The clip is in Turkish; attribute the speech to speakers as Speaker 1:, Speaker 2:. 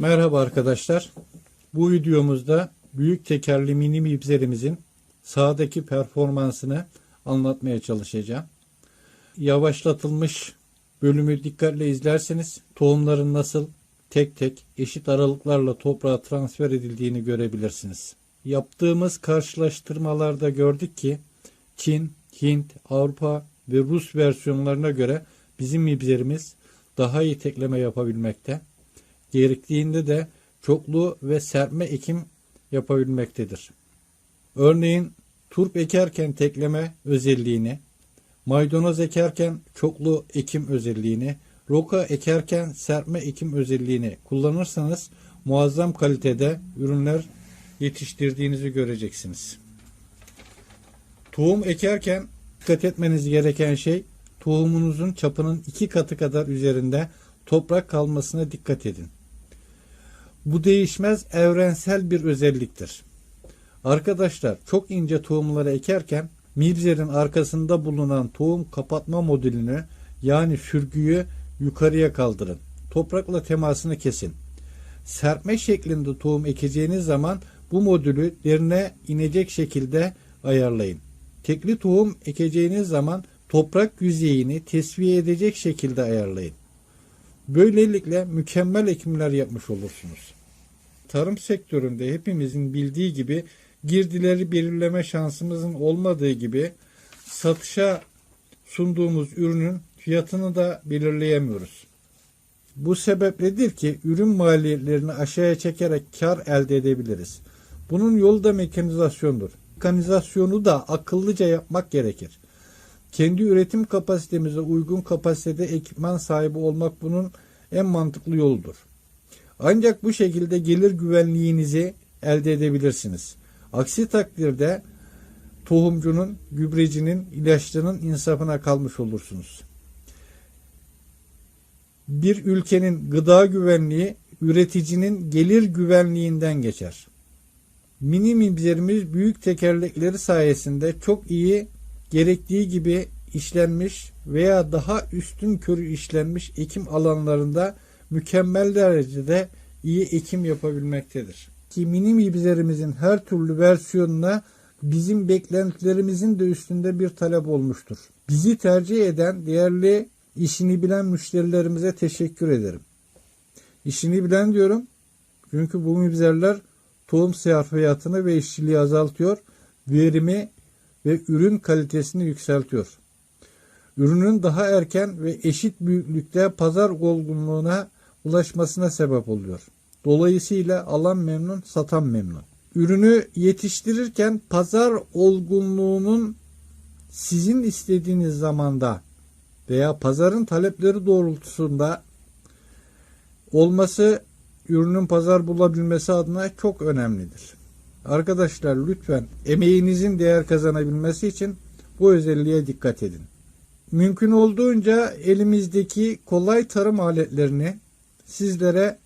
Speaker 1: Merhaba arkadaşlar. Bu videomuzda büyük tekerli mini mibzerimizin sahadaki performansını anlatmaya çalışacağım. Yavaşlatılmış bölümü dikkatle izlerseniz tohumların nasıl tek tek eşit aralıklarla toprağa transfer edildiğini görebilirsiniz. Yaptığımız karşılaştırmalarda gördük ki Çin, Hint, Avrupa ve Rus versiyonlarına göre bizim mibzerimiz daha iyi tekleme yapabilmekte gerektiğinde de çoklu ve serpme ekim yapabilmektedir. Örneğin turp ekerken tekleme özelliğini, maydanoz ekerken çoklu ekim özelliğini, roka ekerken serpme ekim özelliğini kullanırsanız muazzam kalitede ürünler yetiştirdiğinizi göreceksiniz. Tohum ekerken dikkat etmeniz gereken şey tohumunuzun çapının iki katı kadar üzerinde toprak kalmasına dikkat edin. Bu değişmez evrensel bir özelliktir. Arkadaşlar çok ince tohumları ekerken mibzerin arkasında bulunan tohum kapatma modülünü yani sürgüyü yukarıya kaldırın. Toprakla temasını kesin. Serpme şeklinde tohum ekeceğiniz zaman bu modülü derine inecek şekilde ayarlayın. Tekli tohum ekeceğiniz zaman toprak yüzeyini tesviye edecek şekilde ayarlayın. Böylelikle mükemmel ekimler yapmış olursunuz. Tarım sektöründe hepimizin bildiği gibi girdileri belirleme şansımızın olmadığı gibi satışa sunduğumuz ürünün fiyatını da belirleyemiyoruz. Bu sebepledir ki ürün maliyetlerini aşağıya çekerek kar elde edebiliriz. Bunun yolu da mekanizasyondur. Mekanizasyonu da akıllıca yapmak gerekir. Kendi üretim kapasitemize uygun kapasitede ekipman sahibi olmak bunun en mantıklı yoludur. Ancak bu şekilde gelir güvenliğinizi elde edebilirsiniz. Aksi takdirde tohumcunun, gübrecinin, ilaççının insafına kalmış olursunuz. Bir ülkenin gıda güvenliği üreticinin gelir güvenliğinden geçer. Mini mibzerimiz büyük tekerlekleri sayesinde çok iyi gerektiği gibi işlenmiş veya daha üstün körü işlenmiş ekim alanlarında mükemmel derecede iyi ekim yapabilmektedir. Ki mini mibzerimizin her türlü versiyonuna bizim beklentilerimizin de üstünde bir talep olmuştur. Bizi tercih eden değerli işini bilen müşterilerimize teşekkür ederim. İşini bilen diyorum çünkü bu mibzerler tohum sarfiyatını ve işçiliği azaltıyor, verimi ve ürün kalitesini yükseltiyor. Ürünün daha erken ve eşit büyüklükte pazar olgunluğuna ulaşmasına sebep oluyor. Dolayısıyla alan memnun, satan memnun. Ürünü yetiştirirken pazar olgunluğunun sizin istediğiniz zamanda veya pazarın talepleri doğrultusunda olması ürünün pazar bulabilmesi adına çok önemlidir. Arkadaşlar lütfen emeğinizin değer kazanabilmesi için bu özelliğe dikkat edin. Mümkün olduğunca elimizdeki kolay tarım aletlerini sizlere